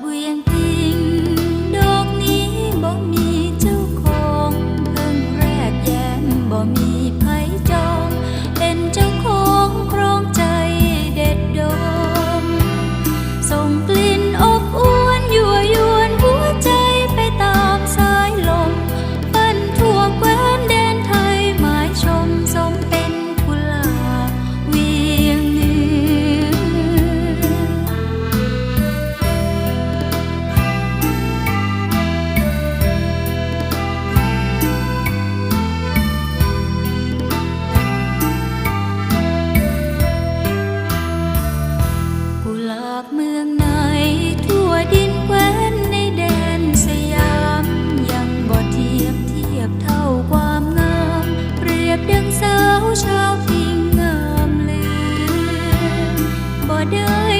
เวียงติงดอกนี้บ่มีเจ้าของเพิ่งแรกแย้มบ่มี đừng sao cho tình ngầm lên. Bỏ đưa